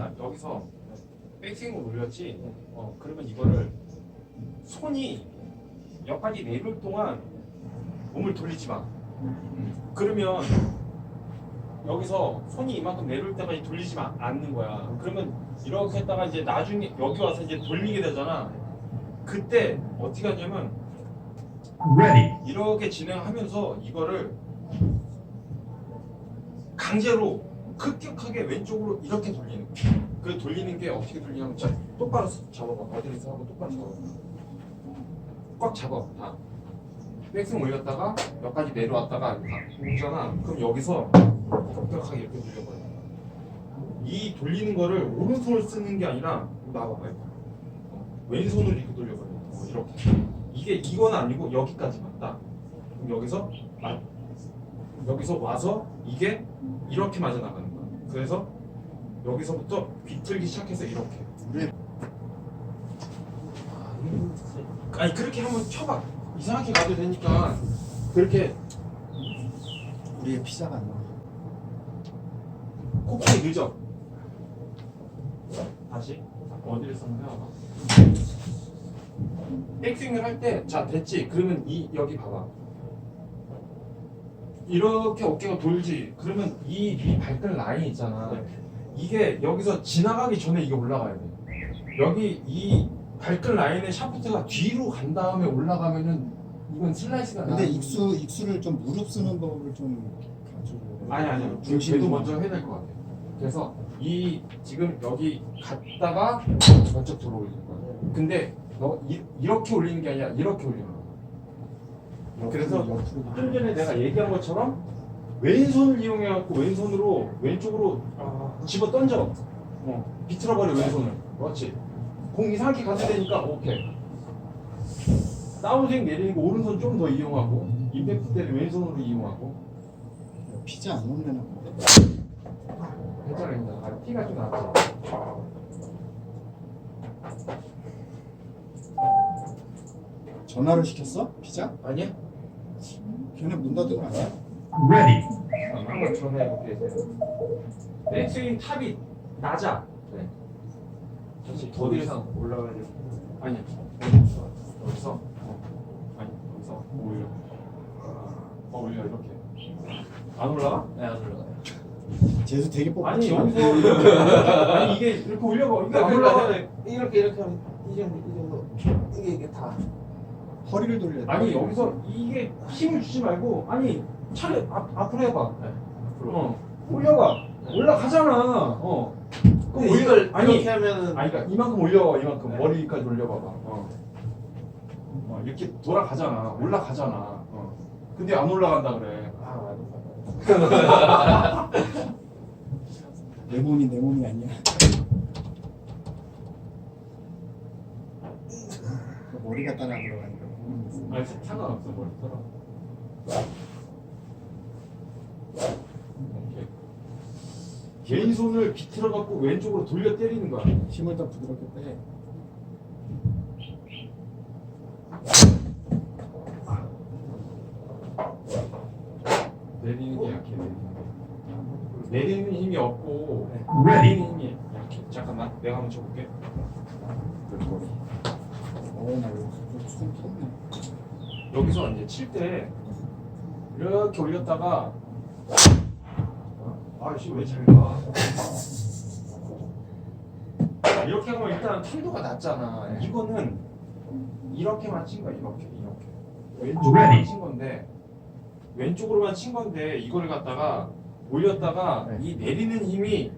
자 여기서 백스윙을 올렸지. 어 그러면 이거를 손이 여기까지 내릴 동안 몸을 돌리지 마. 그러면 여기서 손이 이만큼 내려올 때까지 돌리지 마, 않는 거야. 그러면 이렇게 했다가 이제 나중에 여기 와서 이제 돌리게 되잖아. 그때 어떻게 하냐면 Ready. 이렇게 진행하면서 이거를 강제로 급격하게 왼쪽으로 이렇게 돌리는 거야. 그 돌리는 게 어떻게 돌리냐면 자, 똑바로 잡아봐. 어디서 하고 똑바로 잡아봐. 꽉 잡아. 다. 백스윙 올렸다가 여기까지 내려왔다가 다 오잖아. 그럼 여기서 급격하게 이렇게 돌려버려. 이 돌리는 거를 오른손을 쓰는 게 아니라 나와봐. 왼손으로 이렇게 돌려버려. 어, 이렇게. 이게 이건 아니고 여기까지만 딱. 그럼 여기서 아, 여기서 와서 이게 이렇게 맞아 나가는. 그래서 여기서부터 비틀기 시작해서 이렇게. 우리 아니 그렇게 한번 쳐봐. 이상하게 가도 되니까 그렇게 우리의 피자가 안 나와. 코끼리 늦어. 다시 어디를 썼나 해봐. 백스윙을 할 때 자 됐지. 그러면 이 여기 봐봐. 이렇게 어깨가 돌지. 그러면 이, 이 발끝 라인 있잖아. 이게 여기서 지나가기 전에 이게 올라가야 돼. 여기 이 발끝 라인의 샤프트가 뒤로 간 다음에 올라가면은 이건 슬라이스가 근데 나. 익수 익수를 좀 무릎 쓰는 법을 좀 가지고. 아니 아니요. 중심이 쟤도 먼저 해야 될 것 같아요. 그래서 이 지금 여기 갔다가 먼저 들어올리는 거야. 근데 너 이, 이렇게 올리는 게 아니라 이렇게 올리는 거야. 그래서 옆으로 좀 전에 내가 얘기한 것처럼 왼손을 이용해갖고 왼손으로 왼쪽으로 집어 던져. 어, 비틀어버려 왼손을. 그렇지. 공 이 상하게 가도 되니까 오케이. 다운스윙 내리는 거 오른손 좀 더 이용하고 임팩트 때는 왼손으로 이용하고 피자 안 본데. 괜찮아 괜찮아. 아, 티가 좀 났지. 전화를 시켰어? 피자? 아니야? 걔네 문 닫은 거 아니야? Ready. 한번 전화해볼게. 백스윙 탑이 낮아. 네. 다시 더 이상 올라가야 돼. 아니야. 여기서. 어. 아니 여기서 올려. 어 올려 이렇게. 안 올라가? 네, 안 올라가요. 재수 되게 뽑 아니 여기서 아니 이게 이렇게 올려봐. 이게 안 올라가. 이렇게 이렇게 하면 이 정도 이 정도 이게 이게 다 허리를 돌려야 돼. 아니 여기서 이게 힘을 주지 말고 아니 차례 앞 앞으로 해봐. 네. 어 올려봐. 올라가잖아. 어. 그럼 근데 이걸 아니 이렇게 하면은 아니 그러니까 이만큼 올려 이만큼 네. 머리까지 올려봐봐. 어. 어, 이렇게 돌아가잖아. 올라가잖아. 어. 근데 안 올라간다 그래. 아 맞아. 내 몸이 내 몸이 아니야. 그 머리가 따라 들어가니까. 음. 아니 사- 상관없어 머리 털어. 이렇게. 왼손을 비틀어 갖고 왼쪽으로 돌려 때리는 거야. 힘을 더 부드럽게 빼. 내리는 게 약해 내리는 게. 내리는 힘이 없고 Ready. 내리는 힘이 약해. 잠깐만 내가 한번 쳐볼게. 어, 나 여기 손 탔네. 여기서 이제 칠 때 이렇게 올렸다가 아씨 왜 잘 가? 이렇게 하면 일단 탄도가 낮잖아. 이거는 이렇게만 친 거야 이렇게 이렇게 왼쪽으로만. 친 건데 왼쪽으로만 친 건데 이걸 갖다가 올렸다가 네. 이 내리는 힘이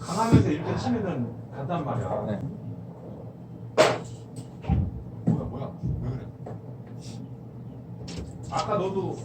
강하면서 이렇게 치면은 간단 말이야. 네 뭐야 왜 그래? 아까 너도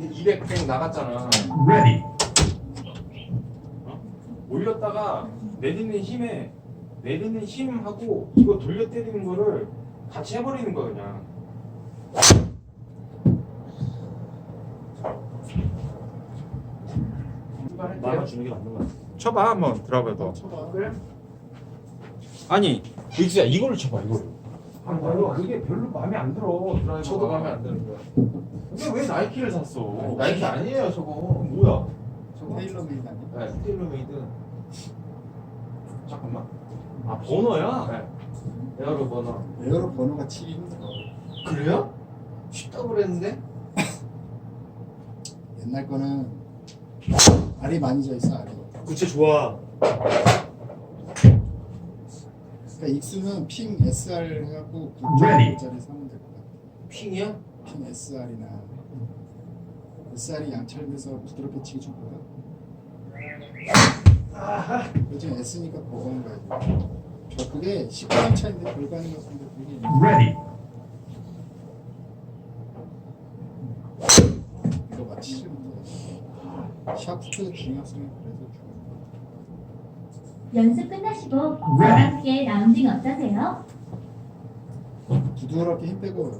200 나갔잖아. Ready. 올렸다가 내리는 힘에 내리는 힘하고 이거 돌려 때리는 거를 같이 해버리는 거야 그냥. 나만 주는 게 맞는 거 같아. 쳐봐 한번 들어봐도. 쳐봐. 그래? 아니 익수야 이거를 쳐봐 이거를. 아, 별로 그게 별로 마음에 안 들어 드라이버가. 저도 마음에 안 드는 거야. 근데 왜 나이키를 샀어? 나이키 아니에요 저거. 뭐야? 저거 테일러 메이드 아니야? 네, 테일러 메이드. 잠깐만. 아 번호야? 네. 에어로 버너. 에어로 번호가 치기 힘들어. 그래요? 쉽다고 그랬는데? 옛날 거는 알이 많이 져 있어 알이. 구체 좋아. 그러니까 익수는 핑 SR 해갖고 Ready. 9짜리 사면 될 것 같아. 핑이야? 핑 SR이나 SR이 양철돼서 부드럽게 치기 좋거든. 요즘 S니까 버거운 거야. 저 그게 10gram 차인데 불가능 같은데 그게 Ready. 이거 못해. 샤프트 중요성이 그래서 중요해. 연습 끝나시고 저와 Ready. 함께 라운딩 어떠세요? 부드럽게 힘 빼고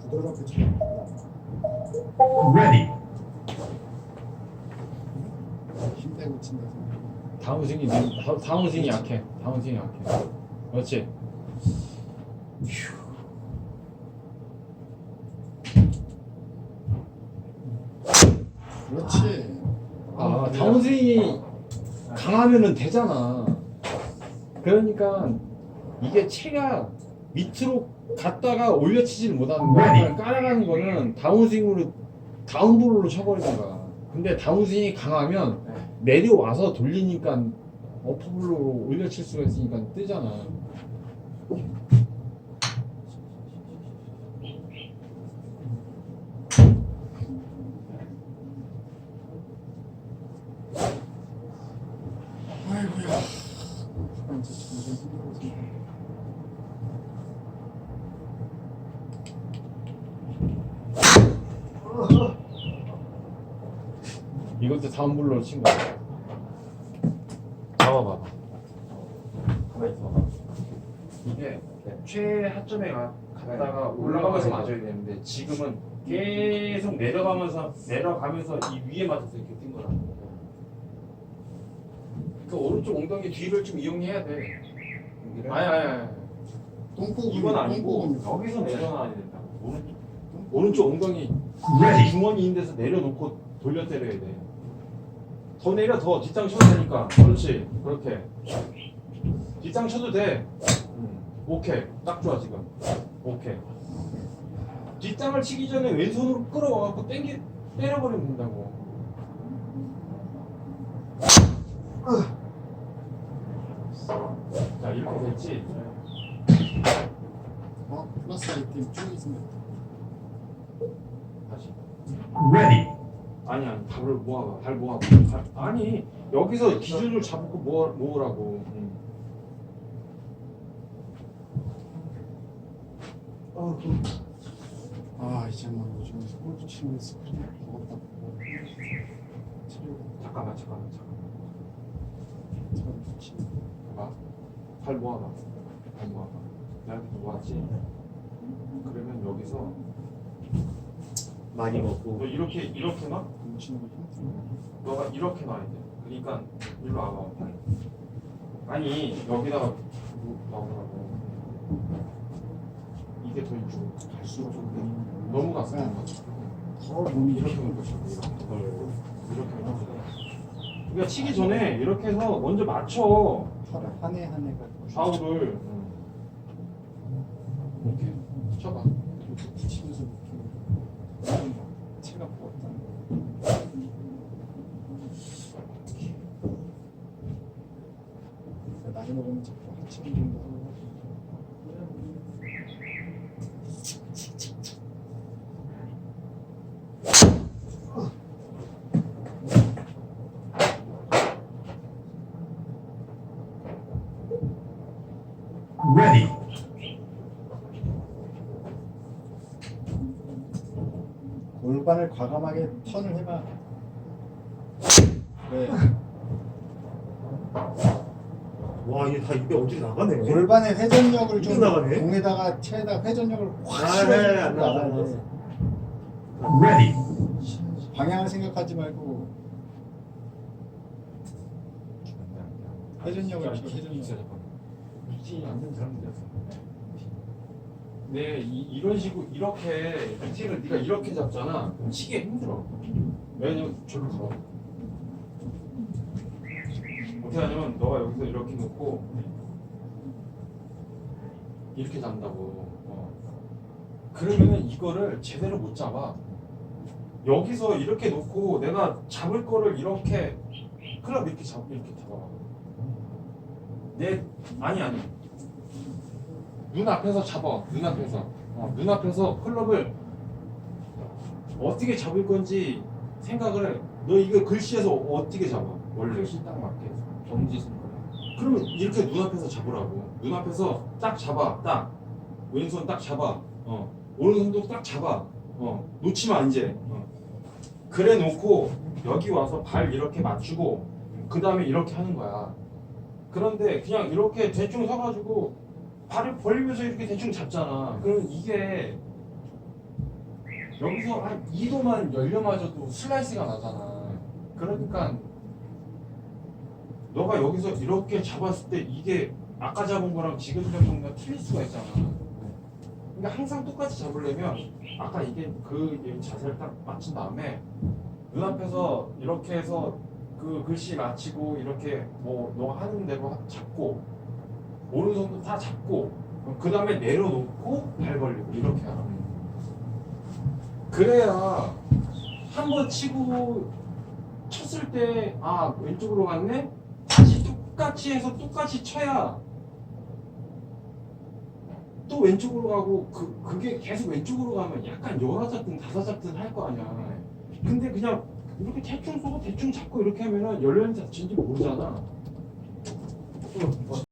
부드럽게 쳐. Ready. 힘 빼고 친다서. 다운스윙이 다- 다운스윙이 약해. 다운스윙이 약해. 그렇지. 그렇지. 아 다운스윙이 강하면은 되잖아. 그러니까 이게 체가 밑으로 갔다가 올려치지를 못하는 거야. 그냥 깔아가는 거는 다운스윙으로 다운볼로 쳐버리던가. 근데 다운스윙이 강하면 내려와서 돌리니까 어퍼블로 올려칠 수가 있으니까 뜨잖아. 아이고야. 아, 이제 점점 힘들어지. 이것도 다운볼로 친 거야. 잡아봐. 가만히 있어봐. 이게 최하점에 가, 갔다가 올라가면서 맞아야 되는데 지금은 계속 내려가면서 내려가면서 이 위에 맞아서 이렇게 뛴 거라. 그 오른쪽 엉덩이 뒤를 좀 이용해야 돼. 아니 아니 아니. 똥꼬 이건 아니고. 여기서 내려놔야 된다. 오른쪽 오른쪽 엉덩이 Ready. 주머니 있는 데서 내려놓고 돌려 때려야 돼. 더 내려 더 뒷장 쳐도 되니까. 그렇지. 그렇게. 뒷장 쳐도 돼. 음. 오케이. 딱 좋아 지금. 오케이. 뒷장을 치기 전에 왼손으로 끌어와갖고 땡기 때려버리면 된다고. 자 이렇게 됐지. 어? 플러스 아이템 쭉 있으면 다시. Ready. 아니 아니 발을 모아봐. 발 모아봐. 발, 아니 여기서 기준을 잡고 모아, 모으라고. 응. 아, 그... 아 이제 뭐 요즘 골프 스크린 버겁다. 치료가 잠깐만 잠깐만 잠깐만. 봐봐. 발 모아봐. 발 모아봐. 내가 모았지? 그러면 여기서 많이 먹고. 너 이렇게 이렇게 힘들어 너가 이렇게 놔야 돼. 그러니까 일로 와봐 발 아니 여기다가 뭐 넣으라고. 이게 더 이쪽 갈수록 좀 너무 갔어 네. 너무 갔어 더 몸이 이렇게 놓고 치고 이렇게 이렇게 놓고 그러니까 치기 전에 이렇게 해서 먼저 맞춰. 한해 한 해가 좌우를. 이렇게 쳐봐. 이렇게 치면서 느끼는 체가 부었다는 거 나이 먹으면 자꾸 하체 운동도 하고 Ready. 골반을 과감하게 턴을 해봐 왜와 이게 다 입에 어디로 나가네. 골반의 회전력을 좀 나가네? 공에다가 체에다 회전력을 확 아, 실어주고 네, 안 돼. Ready. 방향을 생각하지 말고 회전력을 줘 회전력 미지 않는 사람들이었어 네, 이, 이런 식으로 이렇게 밑에를 네가 이렇게 잡잖아. 치기 힘들어. 왜냐면 저로 가. 어떻게 하냐면 너가 여기서 이렇게 놓고 이렇게 잡는다고. 어. 그러면은 이거를 제대로 못 잡아. 여기서 이렇게 놓고 내가 잡을 거를 이렇게 클럽 이렇게 잡 이렇게 잡아. 내 아니 아니. 눈 앞에서 잡아. 눈 앞에서. 어, 눈 앞에서 클럽을 어떻게 잡을 건지 생각을 해. 너 이거 글씨에서 어떻게 잡아? 원래. 글씨 딱 맞게 손가락 그러면 이렇게 눈 앞에서 잡으라고. 눈 앞에서 딱 잡아. 딱. 왼손 딱 잡아. 어. 오른손도 딱 잡아. 어. 놓치면 안 돼. 어. 그래 놓고 여기 와서 발 이렇게 맞추고 그 다음에 이렇게 하는 거야. 그런데 그냥 이렇게 대충 서가지고 발을 벌리면서 이렇게 대충 잡잖아. 그러면 이게 여기서 한 2도만 열려맞아도 슬라이스가 나잖아. 그러니까 너가 여기서 이렇게 잡았을 때 이게 아까 잡은 거랑 지금 잡은 거랑 틀릴 수가 있잖아. 그러니까 항상 똑같이 잡으려면 아까 이게 그 자세를 딱 맞춘 다음에 눈앞에서 이렇게 해서 그 글씨 맞히고 이렇게 뭐 너가 하는 대로 잡고 오른손도 다 잡고 그 다음에 내려놓고 발 벌리고 이렇게 하라. 그래야 한 번 치고 쳤을 때 아 왼쪽으로 갔네 다시 똑같이 해서 똑같이 쳐야 또 왼쪽으로 가고 그 그게 계속 왼쪽으로 가면 약간 열화 잡든 다섯 잡든 할 거 아니야. 근데 그냥 이렇게 대충 쏘고 대충 잡고 이렇게 하면은 열렸는지 닫힌지 모르잖아.